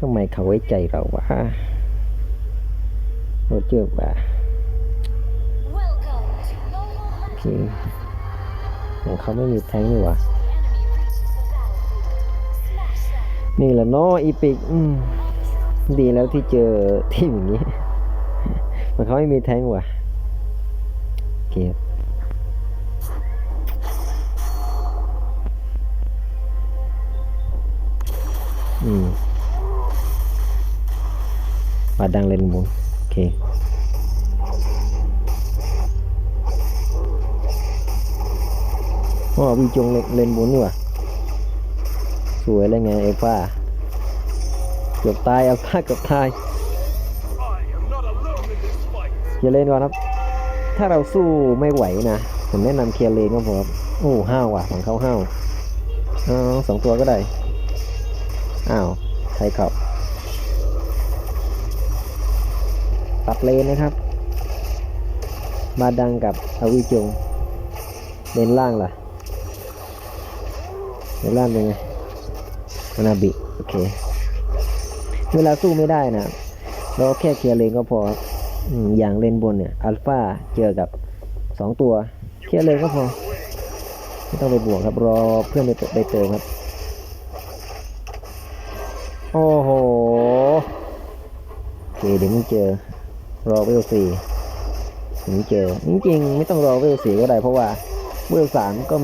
ทำไมเขาไว้ใจเราวะโรเจอร์ป่ะ Welcome to Mobile โอเของเขาไม่มีแทงนี่วะนี่แหละเนาะอีพิกดีแล้วที่เจอทีมอย่างนี้ มันเขาไม่มีแทงว่ะเคครับอืม มาดังเล่นหมุนโอเคอ๋อวีจงเล่นเล่นหมุนนี่ะสวยเลยไงไอ้ฟ้าเกือบตายเอาฟ้าเกือบตาย I am not alone in this fight. เลียร์เลนก่อนครับถ้าเราสู้ไม่ไหวนะ ผมแนะนำเคลียร์เลนก็พอครับโอ้ห้าวว่ะของเขาห้าวอ๋อสองตัวก็ได้ อ้าวใครขับ ตัดเลนนะครับ มาดังกับอาวิจงเลนล่างล่ะเลนล่างเป็นไงมานาบิโอเค เวลาสู้ไม่ได้นะเราแค่เคลียร์เลนก็พอครับอย่างเลนบนเนี่ยอัลฟาเจอกับสองตัวเคลียร์เลนก็พอไม่ต้องไปบวกครับรอเพื่อนไปเติไปเติมครับ โอ้โห โอเคเดี๋ยวมึงเจอ รอเวลสี่ถึงเจอ จริงๆ ไม่ต้องรอเวลสี่ก็ได้เพราะว่าเวลสามก็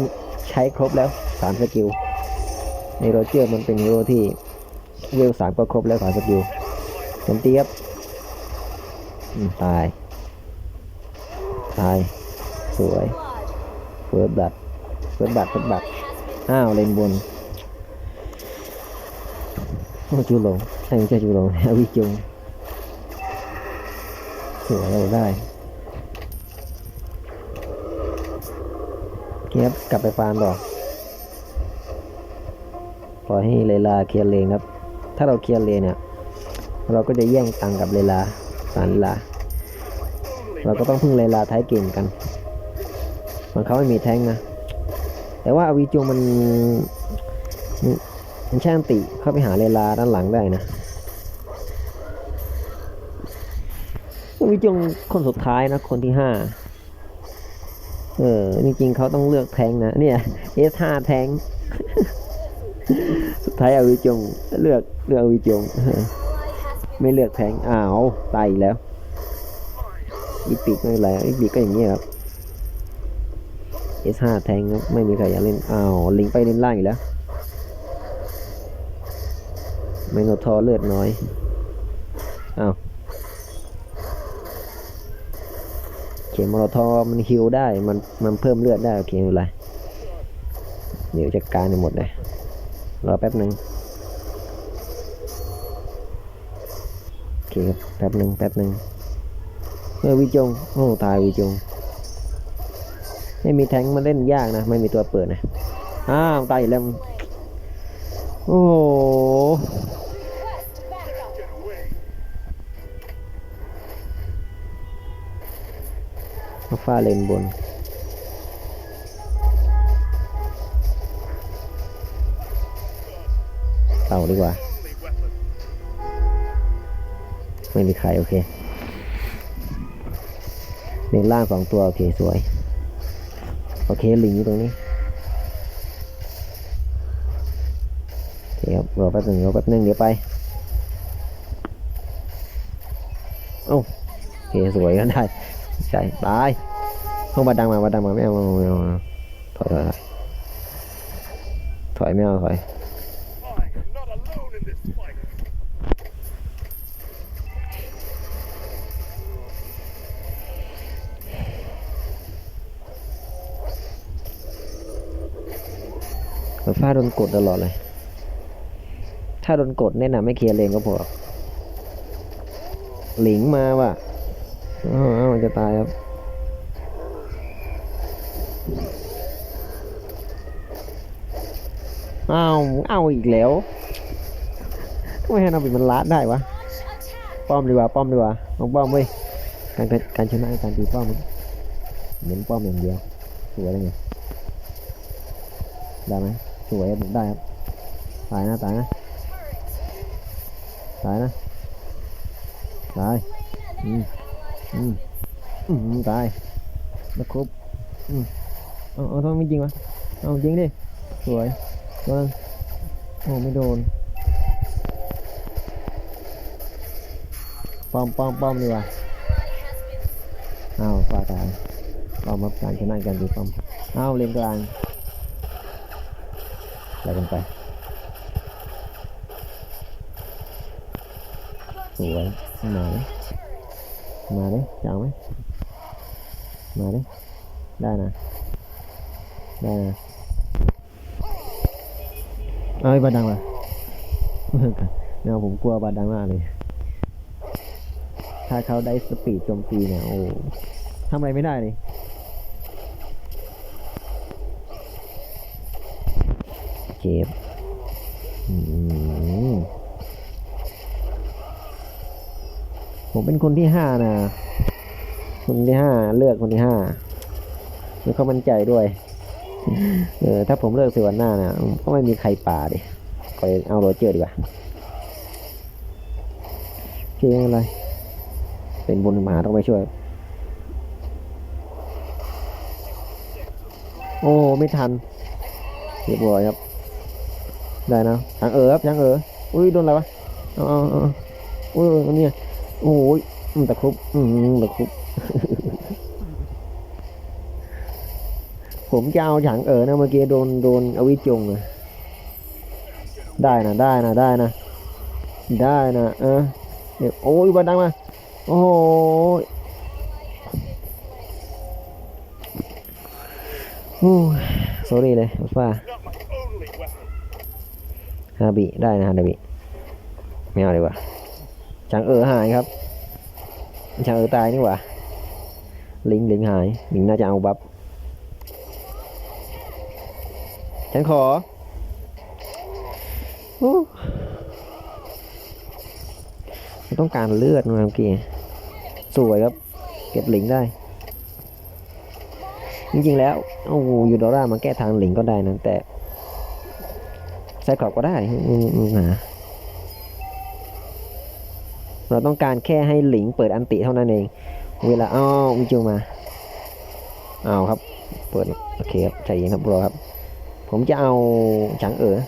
ใช้ครบแล้วสามสกิล ในโรเจอร์มันเป็นฮีโร่ที่เวลสามก็ครบแล้วสามสกิลเต็มตีครับตาย ตาย สวยเฟิร์สบัตเฟิร์สบัตเฟิร์สบัตอ้าวเลนบนจูหลงใช่ไม่ใช่จูหลงอวิจง สวเราได้เคครับกลับไปฟาร์มต่อปล่อยให้เลลาเคลียร์เลนครับ ถ้าเราเคลียร์เลนเนี่ย เราก็จะแย่งตังกับเลลาสารลา เราก็ต้องพึ่งเลลาท้ายเกมกัน มันเขาไม่มีแท้งนะ แต่ว่าอวิจูมันมันมันช่างติเข้าไปหาเลลาด้านหลังได้นะ วิจูคนสุดท้ายนะ คนที่ห้าเออจริงๆเขาต้องเลือกแทงนะ เนี่ยเอสห้าแทง สุดท้ายอวิจง เลือกเลือกอวิจง ไม่เลือกแทงอ้าวตายแล้วอีปีกไม่ไรอีปีกก็อย่างนี้ครับ S5 แทงครับไม่มีใครอยากเล่นอ้าวลิงไปเล่นล่างอีกแล้วเมโนทอเลือดน้อย อ้าว เข็มมอลทอมันฮิวได้ มันมันเพิ่มเลือดได้โอเคไม่เป็นไรเดี๋ยวจัดการให้หมดเลยรอแป๊บหนึ่งโอเคครับแป๊บหนึ่งแป๊บหนึ่งเออวิจงโอ้ตายวิจง ไม่มีแทงมาเล่นยากนะ ไม่มีตัวเปิดนะอ้าวตายอีกแล้วโอ้าฟ้าเลนบน เต่าดีกว่า ไม่มีใครโอเคเลนล่างสองตัว โอเค สวย โอเคลิงอยู่ตรงนี้เคครับรอแป๊บหนึ่งรอแป๊บหนึ่งเดี๋ยวไปโอ้าโอเค สวยก็ได้ ใช่ตายเข้ามาดังมามาดังมาไม่เอาไม่เอาไม่เอาไม่เอาถอยถอยถอยถอยไม่เอาถอยเหมือนฟ้าโดนกดตลอดเลย ถ้าโดนกดแนะนำไม่เคลียร์เลนก็พอ หลิงมาว่ะ อ้าวอ้าจะตายครับอ้าวเอาอีกแล้วทำไมให้นาบิมันละได้วะ ป้อมดีกว่า ป้อมดีกว่าลองป้อมเว้ย การการชนะการตีป้อมมันเน้นป้อมอย่างเดียว สวยเลยไงได้ไหมสวยผมได้ครับ ตายนะตายนะ ตายนะ ตายอืมอืมอืม ตายแล้วครบอืมเอาเอาทำไมไม่จริงวะเอาจริงดิ สวยโดนโอ้ไม่โดนป้อมป้อมป้อมดีกว่าอ้าฟาตายป้อมรับการชนะกันดีป้อมเอาเลนกลางไปกันไปสวยมาเลยมาเลยจะเอาไหม มาเลยได้นะ ได้นะเอ้ยบาดังว่ะแนวผมกลัวบาดังมากเลย ถ้าเขาได้สปีดโจมตีเนี่ย โอ้ทำอะไรไม่ได้เลยเจ็บผมเป็นคนที่ห้านะ คนที่ห้าเลือกคนที่ห้าไม่ค่อยมั่นใจด้วย เออถ้าผมเลือกสิวันหน้านะก็ไม่มีใครป่าดิคอยเอาโรเจอร์ดีกว่าเคไม่เป็นไร เป็นบุญหมาต้องไปช่วย โอ้ไม่ทันเรียบร้อยครับ ได้นะช้างเออครับช้างเอออุ้ยโดนอะไรวะอาเอาเอาอุ้ยนเนี้ยโอ้ยอืมตะครุบอืมตะครุบ ผมจะเอาฉางเอ๋อนะเมื่อกี้โดนโดนอวิจงเลได้นะได้นะได้นะ ได้นะเออเโอ้ยบาดังมา โอ้ยโอ้ย sorry เลยฟ้าฮาบิได้นะฮาบิไม่เอาดีกว่าช้างเอ๋อหายครับช้างเอ๋อตายนี่หว่าลิงลิงหายลิงน่าจะเอาบัฟ ฉันขอโอ้ผมต้องการเลือดนะเมื่อกี้สวยครับ เก็บหลิงได้ จริงๆแล้วโอ้โหยูโดรามาแก้ทางหลิงก็ได้นะแต่ใส่กรอบก็ได้อืมหาเราต้องการแค่ให้หลิงเปิดอันติเท่านั้นเอง เวลาอ้าววิจูมา เอาครับ เปิด โอเคครับ ใจเย็นครับรอครับ ผมจะเอาจังเอ๋อ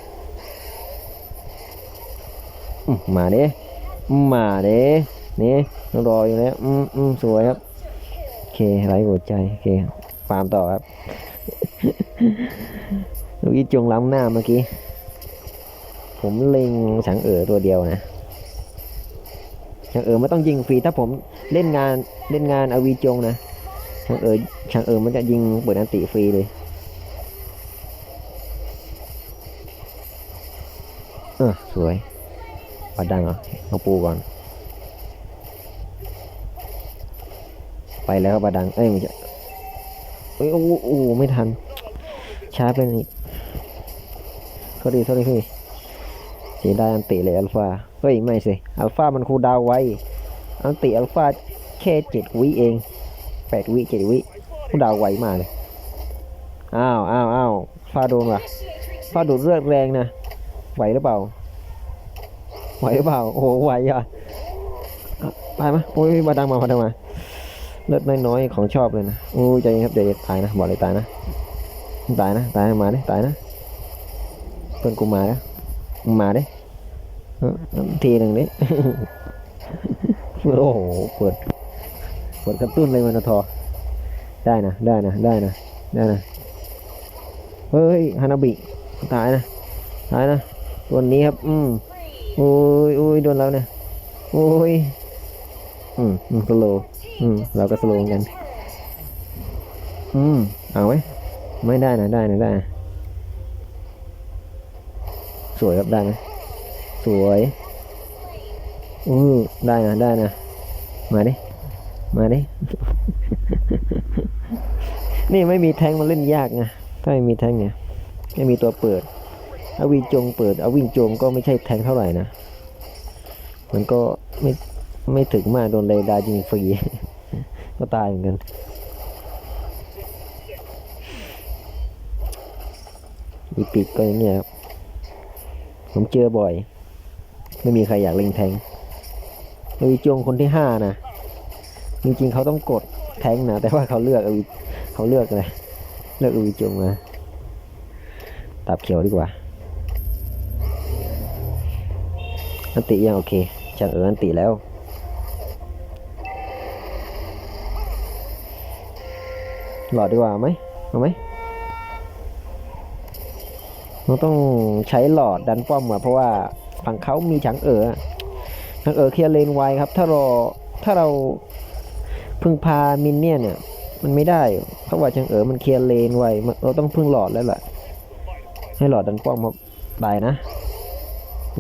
มาเด้มาเด้นี่รออยู่แล้ว อืมอืมสวยครับ โอเคไร้หัวใจ โอเคฟาร์มต่อครับลูกอีจงล้ำหน้าเมื่อกี้ ผมเล็งฉังเอ๋อตัวเดียวนะฉังเอ๋อไม่ต้องยิงฟรีถ้าผมเล่นงานเล่นงานอวีจงนะฉังเอ๋อฉังเอ๋อมันจะยิงเปิดอันติฟรีเลย อสวยปัดดังเหรอเอาปูก่อน ไปแล้วครับปัดดัง เอ้ยม่ใช่เอ้ยโอ้โหไม่ทัน ช้าไปนิดโทษดีโทษดีพี่เสียดายอันติเลยอัลฟา เฮ้ย ไม่สิ อัลฟามันคูดาวไว้ อันติอัลฟาแค่เจ็ดวิเองแปดวิเจ็ดวิคูดาวไวมากเลย อ้าวอ้าวอ้าวฟาโดนว่ะฟาโดูดเลือดแรงนะ ไหวหรือเปล่า ไหวหรือเปล่า โอ้โหไหวอะตายไหมโอ้ยมาดังมามาดังมาเลือดน้อยๆของชอบเลยนะโอ้ยใจเย็นครับเดี๋ยวตายนะบอกเลยตายนะตายนะตายมาดิตายนะเพื่อนกูมาแล้วมาดิทีหนึ่งดิโอ้โหเปิดเปิดกระตุ้นเลยมันทอได้นะได้นะได้นะได้นะเฮ้ยฮานาบิตายนะตายนะ ตัวนี้ครับ อืมโอ้ยโอ้ยโดนแล้วเนี่ยโอ้ย อืมอืมสโลว์อืมเราก็สโลว์เหมือนกัน อืมเอาไหมไม่ได้นะได้นะได้ สวยครับได้นะสวยอือได้นะได้นะมาดิมาดิ นี่ไม่มีแทงมันเล่นยากนะถ้าไม่มีแทงเนี่ยไม่มีตัวเปิด อาวิงจงเปิดเอาวิ่งจมก็ไม่ใช่แทงเท่าไหร่นะ มันก็ไม่ไม่ถึงมากโดนเรดาร์ยิงฟรี ก็ตายเหมือนกัน อีปิกก็อย่างเงี้ยครับผมเจอบ่อย ไม่มีใครอยากเล่นแทงอวิจงคนที่ห้านะ จริงๆเขาต้องกดแทงนะ แต่ว่าเขาเลือกอวิเขาเลือกเลยเลือกอวิจงมาตับเขียวดีกว่า อันติยังโอเคจังเอออันติแล้ว หลอดดีกว่าไหมเอาไหมเราต้องใช้หลอดดันป้อมอะเพราะว่าฝั่งเขามีฉังเอ๋ออะฉังเอ๋อเคลียร์เลนไวครับ ถ้ารอถ้าเราพึ่งพามินเนี่ยเนี่ยมันไม่ได้เพราะว่าฉังเอ๋อมันเคลียร์เลนไวเราต้องพึ่งหลอดแล้วล่ะให้หลอดดันป้อมครับได้นะ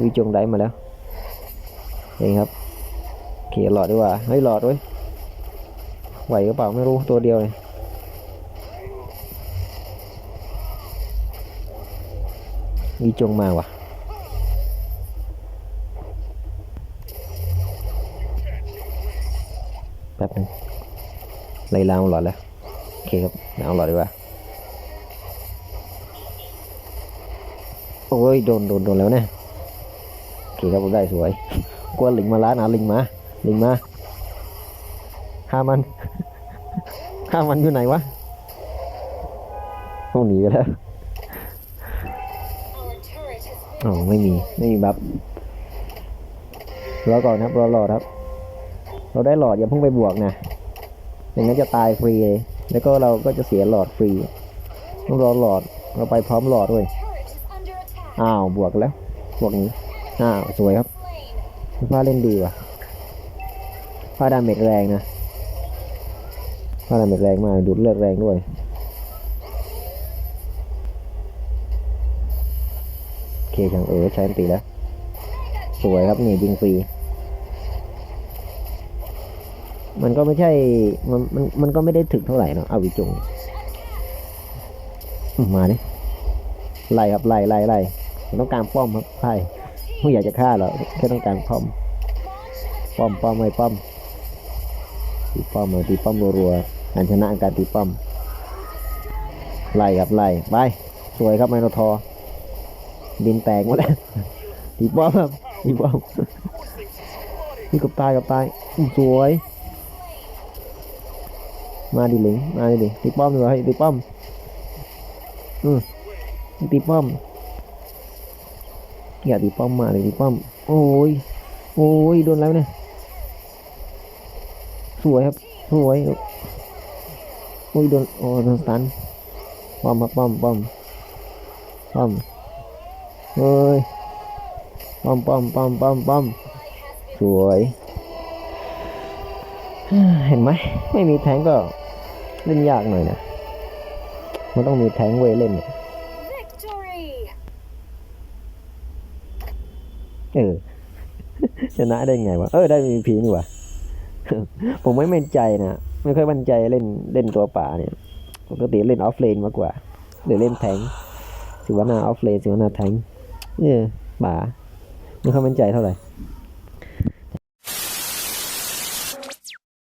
วิจงได้มาแล้ว เองครับเคลียหลอดดีกว่าเฮ้ยหลอดเว้ยไหวหรือเปล่าไม่รู้ตัวเดียวเลยมีจงมาว่ะแป๊บนึงไล่ลาวหลอดแล้วโอเคครับเอาหลอดดีกว่าโอ้ยโดนโดนโดนแล้วนะโอเคครับผมได้สวย กลัวลิงมาล้านเอาลิงมาลิงมาฆ่ามันฆ่ามันอยู่ไหนวะต้องหนีไปแล้วอ๋อไม่มีไม่มีบัฟรอก่อนครับรอหลอดครับ เราได้หลอดอย่าเพิ่งไปบวกนะอย่างนั้นจะตายฟรีแล้วก็เราก็จะเสียหลอดฟรีต้องรอหลอดเราไปพร้อมหลอดด้วยอ้าวบวกแล้วบวกนี้อ้าวสวยครับ Slain. ฟ้าเล่นดีว่ะฟ้าดาเมจแรงนะฟ้าดาเมจแรงมากดูดเลือดแรงด้วยโอเคช่างเออใช้ตีแล้ว สวยครับนี่ยิงฟรีมันก็ไม่ใช่ มัน มัน มันก็ไม่ได้ถึกเท่าไหร่เนาะเอาวิจงอืมมาดิไล่ครับ ไล่ไล่ไล่ต้องการป้อมครับไล่ ไม่อยากจะฆ่าหรอกแค่ต้องการป้อมป้อมป้อมไม่ป้อมตีป้อมเลยตีป้อมรัวๆการชนะการตีป้อมไล่ครับไล่ไปสวยครับไมโนทอร์บินแตกหมดแล้วตีป้อมครับตีป้อมนี่กับตายกับตายสวยมาดิหลิงมาดิดิตีป้อมดีกว่าให้ตีป้อมอืมตีป้อม อย่าตีป้อมมาเลยตีป้อม โอ้ย โอ้ย โดนแล้วเนี่ยสวยครับ สวย โอ้ย โดน โอ้โดนตัน ป้อมครับป้อมป้อมป้อมเฮ้ย ป้อมป้อมป้อมป้อมป้อมสวย เห็นไหม ไม่มีแทงก็เล่นยากหน่อยนะ มันต้องมีแทงเวยเล่นเนี่ย Victory. เออ ชนะได้ไงวะ เออได้มีพีนี่วะผมไม่มั่นใจนะ ไม่ค่อยมั่นใจเล่นเล่นตัวป่าเนี่ย ปกติเล่นออฟเลนมากกว่า หรือเล่นแทงสิวนาออฟเลนสิวนาแทงเนี่ยป่าไม่ค่อยมั่นใจเท่าไหร่